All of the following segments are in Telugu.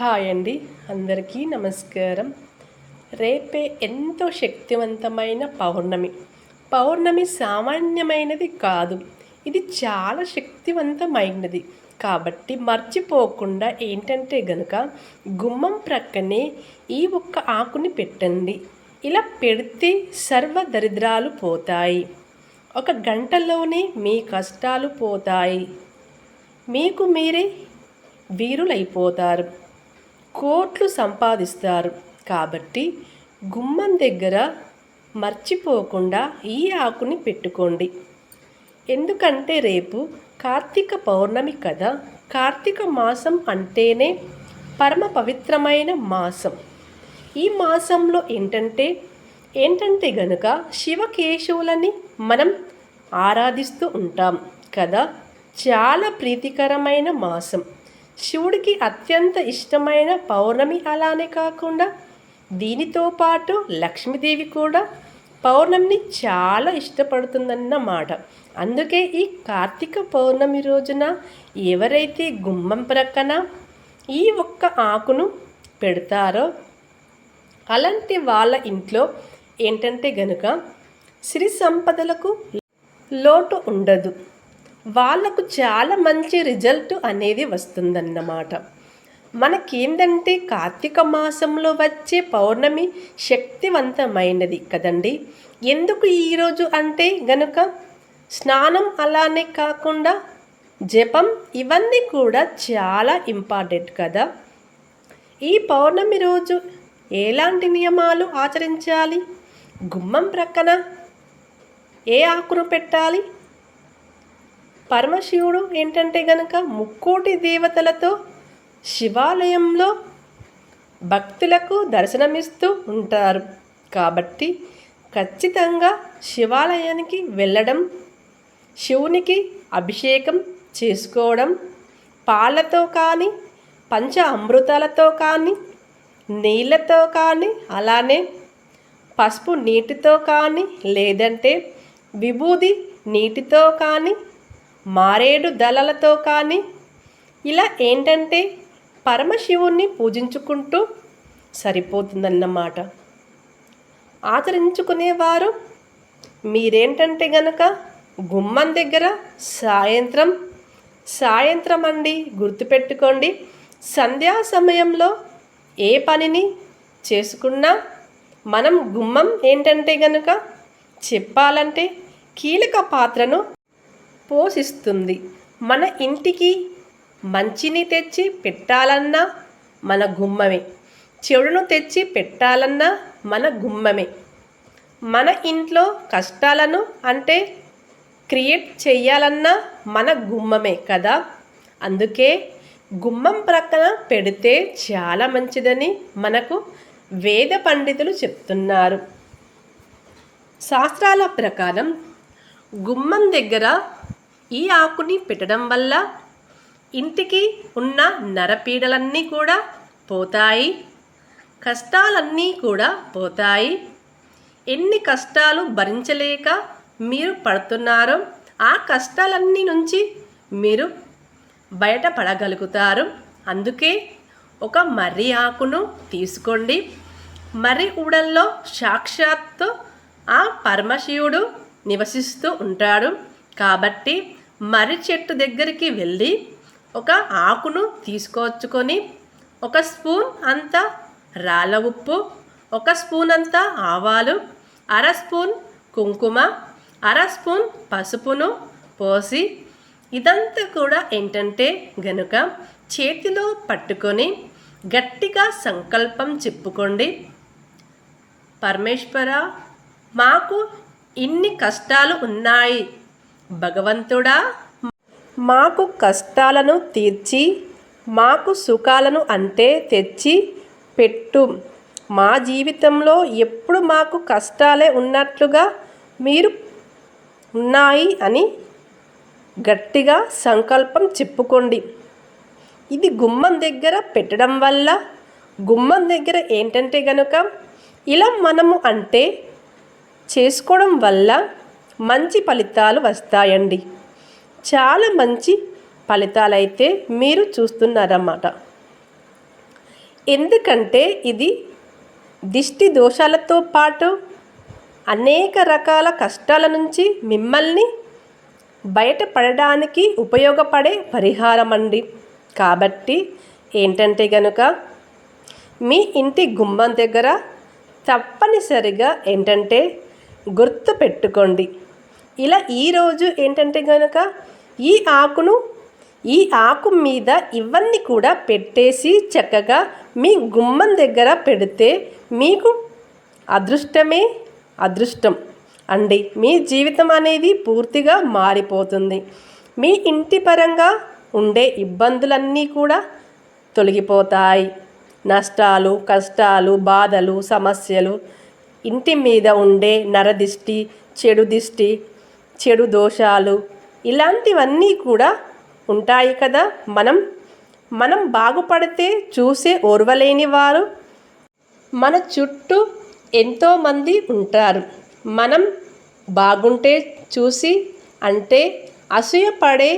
హాయ్ అండి. అందరికీ నమస్కారం. రేపే ఎంతో శక్తివంతమైన పౌర్ణమి. పౌర్ణమి సామాన్యమైనది కాదు. ఇది చాలా శక్తివంతమైనది. కాబట్టి మర్చిపోకుండా ఏంటంటే గనుక గుమ్మం ప్రక్కనే ఈ ఒక్క ఆకుని పెట్టండి. ఇలా పెడితే సర్వ దరిద్రాలు పోతాయి. ఒక గంటలోనే మీ కష్టాలు పోతాయి. మీకు మీరే వీరులైపోతారు. కోట్లు సంపాదిస్తారు. కాబట్టి గుమ్మం దగ్గర మర్చిపోకుండా ఈ ఆకుని పెట్టుకోండి. ఎందుకంటే రేపు కార్తీక పౌర్ణమి కదా. కార్తీక మాసం అంటేనే పరమ పవిత్రమైన మాసం. ఈ మాసంలో ఏంటంటే ఏంటంటే గనుక శివకేశవులని మనం ఆరాధిస్తూ ఉంటాం కదా. చాలా ప్రీతికరమైన మాసం. శివుడికి అత్యంత ఇష్టమైన పౌర్ణమి అలానే కాకుండా దీనితో పాటు లక్ష్మీదేవి కూడా పౌర్ణమిని చాలా ఇష్టపడుతుందన్నమాట అందుకే ఈ కార్తీక పౌర్ణమి రోజున ఎవరైతే గుమ్మం ప్రక్కన ఈ ఒక్క ఆకును పెడతారో అలాంటి వాళ్ళ ఇంట్లో ఏంటంటే గనుక సిరి సంపదలకు లోటు ఉండదు. వాళ్ళకు చాలా మంచి రిజల్ట్ అనేది వస్తుందన్నమాట. మనకేందంటే కార్తీక మాసంలో వచ్చే పౌర్ణమి శక్తివంతమైనది కదండి. ఎందుకు ఈరోజు అంటే గనుక స్నానం అలానే కాకుండా జపం ఇవన్నీ కూడా చాలా ఇంపార్టెంట్ కదా. ఈ పౌర్ణమి రోజు ఎలాంటి నియమాలు ఆచరించాలి? గుమ్మం ప్రక్కన ఏ ఆకును పెట్టాలి? పరమశివుడు ఏంటంటే గనక ముక్కోటి దేవతలతో శివాలయంలో భక్తులకు దర్శనమిస్తూ ఉంటారు. కాబట్టి ఖచ్చితంగా శివాలయానికి వెళ్ళడం శివునికి అభిషేకం చేసుకోవడం పాలతో కానీ పంచ అమృతాలతో కానీ నీళ్ళతో కానీ అలానే పసుపు నీటితో కానీ లేదంటే విభూది నీటితో కానీ మారేడు దళలతో కానీ ఇలా ఏంటంటే పరమశివుణ్ణి పూజించుకుంటూ సరిపోతుందన్నమాట ఆచరించుకునేవారు మీరేంటంటే గనక గుమ్మం దగ్గర సాయంత్రం సాయంత్రం అండి గుర్తుపెట్టుకోండి. సంధ్యా సమయంలో ఏ పనిని చేసుకున్నా మనం గుమ్మం ఏంటంటే గనక చెప్పాలంటే కీలక పాత్రను పోషిస్తుంది. మన ఇంటికి మంచిని తెచ్చి పెట్టాలన్నా మన గుమ్మమే. చెడును తెచ్చి పెట్టాలన్నా మన గుమ్మమే. మన ఇంట్లో కష్టాలను అంటే క్రియేట్ చేయాలన్నా మన గుమ్మమే కదా. అందుకే గుమ్మం ప్రక్కన పెడితే చాలా మంచిదని మనకు వేద పండితులు చెప్తున్నారు. శాస్త్రాల ప్రకారం గుమ్మం దగ్గర ఈ ఆకుని పెట్టడం వల్ల ఇంటికి ఉన్న నరపీడలన్నీ కూడా పోతాయి కష్టాలన్నీ కూడా పోతాయి. ఎన్ని కష్టాలు భరించలేక మీరు పడుతున్నారో ఆ కష్టాలన్నీ నుంచి మీరు బయటపడగలుగుతారు. అందుకే ఒక మర్రి ఆకును తీసుకోండి. మర్రి ఊడల్లో సాక్షాత్తు ఆ పరమశివుడు నివసిస్తూ ఉంటాడు. కాబట్టి మర్రి చెట్టు దగ్గరికి వెళ్ళి ఒక ఆకును తీసుకొచ్చుకొని ఒక స్పూన్ అంత రాళ్ళ ఉప్పు ఒక స్పూన్ అంత ఆవాలు అర స్పూన్ కుంకుమ అర స్పూన్ పసుపును పోసి ఇదంతా కూడా ఏంటంటే గనుక చేతిలో పట్టుకొని గట్టిగా సంకల్పం చెప్పుకోండి. పరమేశ్వర మాకు ఇన్ని కష్టాలు ఉన్నాయి. భగవంతుడా? మాకు కష్టాలను తీర్చి మాకు సుఖాలను అంటే తెచ్చి పెట్టు. మా జీవితంలో ఎప్పుడు మాకు కష్టాలే ఉన్నట్లుగా మీరు ఉన్నాయి అని గట్టిగా సంకల్పం చెప్పుకోండి. ఇది గుమ్మం దగ్గర పెట్టడం వల్ల గుమ్మం దగ్గర ఏంటంటే గనుక ఇలా మనము అంటే చేసుకోవడం వల్ల మంచి ఫలితాలు వస్తాయండి. చాలా మంచి ఫలితాలు అయితే మీరు చూస్తున్నారన్నమాట. ఎందుకంటే ఇది దిష్టి దోషాలతో పాటు అనేక రకాల కష్టాల నుంచి మిమ్మల్ని బయటపడడానికి ఉపయోగపడే పరిహారం అండి కాబట్టి ఏంటంటే గనుక మీ ఇంటి గుమ్మం దగ్గర తప్పనిసరిగా ఏంటంటే గుర్తు పెట్టుకోండి. ఇలా ఈరోజు ఏంటంటే కనుక ఈ ఆకును ఈ ఆకు మీద ఇవన్నీ కూడా పెట్టేసి చక్కగా మీ గుమ్మం దగ్గర పెడితే మీకు అదృష్టమే అదృష్టం. అండి మీ జీవితం అనేది పూర్తిగా మారిపోతుంది. మీ ఇంటి పరంగా ఉండే ఇబ్బందులన్నీ కూడా తొలగిపోతాయి. నష్టాలు కష్టాలు బాధలు సమస్యలు ఇంటి మీద ఉండే నరదిష్టి చెడు దిష్టి చెడు దోషాలు ఇలాంటివన్నీ కూడా ఉంటాయి కదా మనం. మనం బాగుపడితే చూసే ఓర్వలేని వారు మన చుట్టూ ఎంతోమంది ఉంటారు. మనం బాగుంటే చూసి అంటే అసూయపడే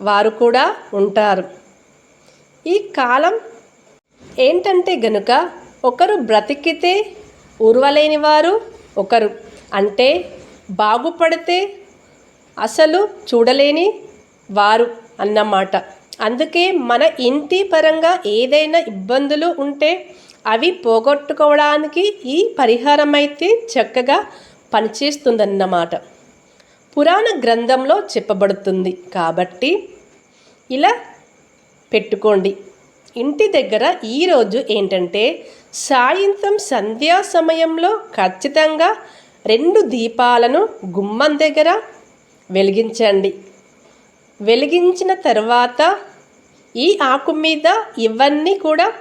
వారు కూడా ఉంటారు. ఈ కాలం ఏంటంటే గనుక ఒకరు బ్రతికితే ఉరవలేని వారు ఒకరు. అంటే బాగుపడితే అసలు చూడలేని వారు అన్నమాట అందుకే మన ఇంటి పరంగా ఏదైనా ఇబ్బందులు ఉంటే అవి పోగొట్టుకోవడానికి ఈ పరిహారం అయితే చక్కగా పనిచేస్తుందన్నమాట పురాణ గ్రంథంలో చెప్పబడుతుంది కాబట్టి ఇలా పెట్టుకోండి. ఇంటి దగ్గర ఈరోజు ఏంటంటే సాయంత్రం సంధ్యా సమయంలో ఖచ్చితంగా రెండు దీపాలను గుమ్మం దగ్గర వెలిగించండి. వెలిగించిన తర్వాత ఈ ఆకు మీద ఇవన్నీ కూడా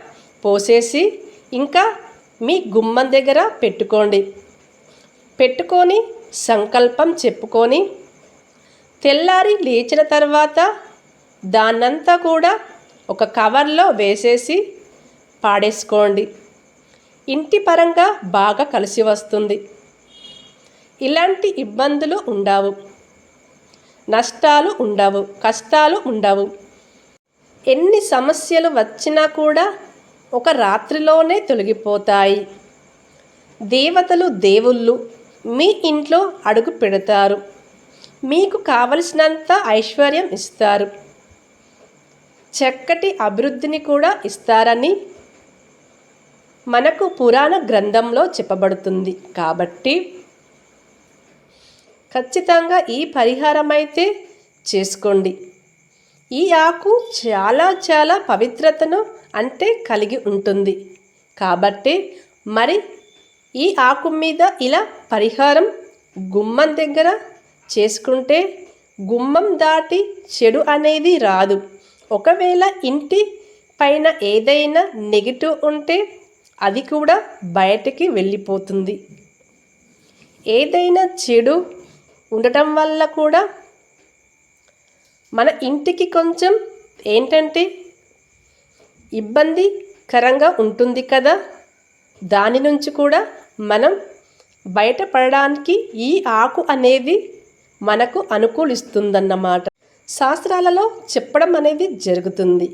పోసేసి ఇంకా మీ గుమ్మం దగ్గర పెట్టుకోండి. పెట్టుకొని సంకల్పం చెప్పుకొని తెల్లారి లేచిన తర్వాత దాన్నంతా కూడా ఒక కవర్లో వేసేసి పాడేసుకోండి. ఇంటి పరంగా బాగా కలిసి వస్తుంది. ఇలాంటి ఇబ్బందులు ఉండవు. నష్టాలు ఉండవు కష్టాలు ఉండవు. ఎన్ని సమస్యలు వచ్చినా కూడా ఒక రాత్రిలోనే తొలగిపోతాయి. దేవతలు దేవుళ్ళు మీ ఇంట్లో అడుగు పెడతారు. మీకు కావలసినంత ఐశ్వర్యం ఇస్తారు. చక్కటి అభివృద్ధిని కూడా ఇస్తారని మనకు పురాణ గ్రంథంలో చెప్పబడుతుంది. కాబట్టి ఖచ్చితంగా ఈ పరిహారం అయితే చేసుకోండి. ఈ ఆకు చాలా చాలా పవిత్రతను అంటే కలిగి ఉంటుంది. కాబట్టి మరి ఈ ఆకు మీద ఇలా పరిహారం గుమ్మం దగ్గర చేసుకుంటే గుమ్మం దాటి చెడు అనేది రాదు. ఒకవేళ ఇంటి పైన ఏదైనా నెగిటివ్ ఉంటే అది కూడా బయటికి వెళ్ళిపోతుంది. ఏదైనా చెడు ఉండటం వల్ల కూడా మన ఇంటికి కొంచెం ఏంటంటే ఇబ్బందికరంగా ఉంటుంది కదా. దాని నుంచి కూడా మనం బయటపడడానికి ఈ ఆకు అనేది మనకు అనుకూలిస్తుందన్నమాట. శాస్త్రాలలో చెప్పడం అనేది జరుగుతుంది.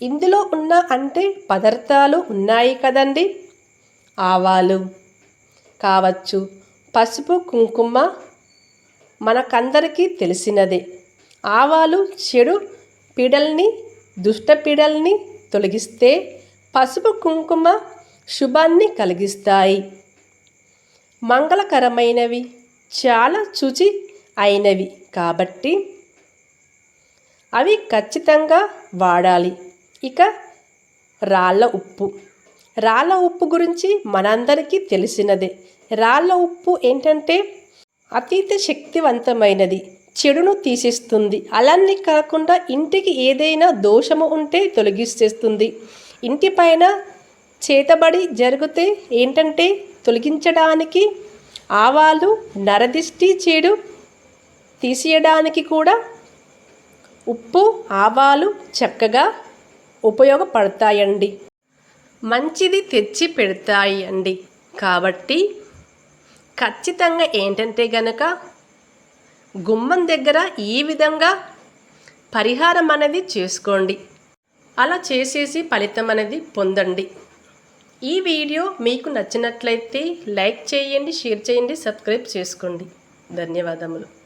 ఇందులో ఉన్న అంటే పదార్థాలు ఉన్నాయి కదండి. ఆవాలు కావచ్చు పసుపు కుంకుమ మనకందరికీ తెలిసినదే. ఆవాలు చెడు పీడల్ని దుష్ట పీడల్ని తొలగిస్తే పసుపు కుంకుమ శుభాన్ని కలిగిస్తాయి. మంగళకరమైనవి చాలా శుచి అయినవి కాబట్టి అవి ఖచ్చితంగా వాడాలి. ఇక రాళ్ళ ఉప్పు. రాళ్ళ ఉప్పు గురించి మనందరికీ తెలిసినదే. రాళ్ళ ఉప్పు ఏంటంటే అతీత శక్తివంతమైనది చెడును తీసేస్తుంది. అలానే కాకుండా ఇంటికి ఏదైనా దోషము ఉంటే తొలగిస్తేస్తుంది ఇంటిపైన చేతబడి జరిగితే ఏంటంటే తొలగించడానికి ఆవాలు నరదిష్టి చెడు తీసేయడానికి కూడా ఉప్పు ఆవాలు చక్కగా ఉపయోగపడతాయండి. మంచిది తెచ్చి పెడతాయి అండి కాబట్టి ఖచ్చితంగా ఏంటంటే గనక గుమ్మం దగ్గర ఈ విధంగా పరిహారం అనేది చేసుకోండి. అలా చేసేసి ఫలితం అనేది పొందండి. ఈ వీడియో మీకు నచ్చినట్లయితే లైక్ చేయండి షేర్ చేయండి సబ్స్క్రైబ్ చేసుకోండి. ధన్యవాదములు.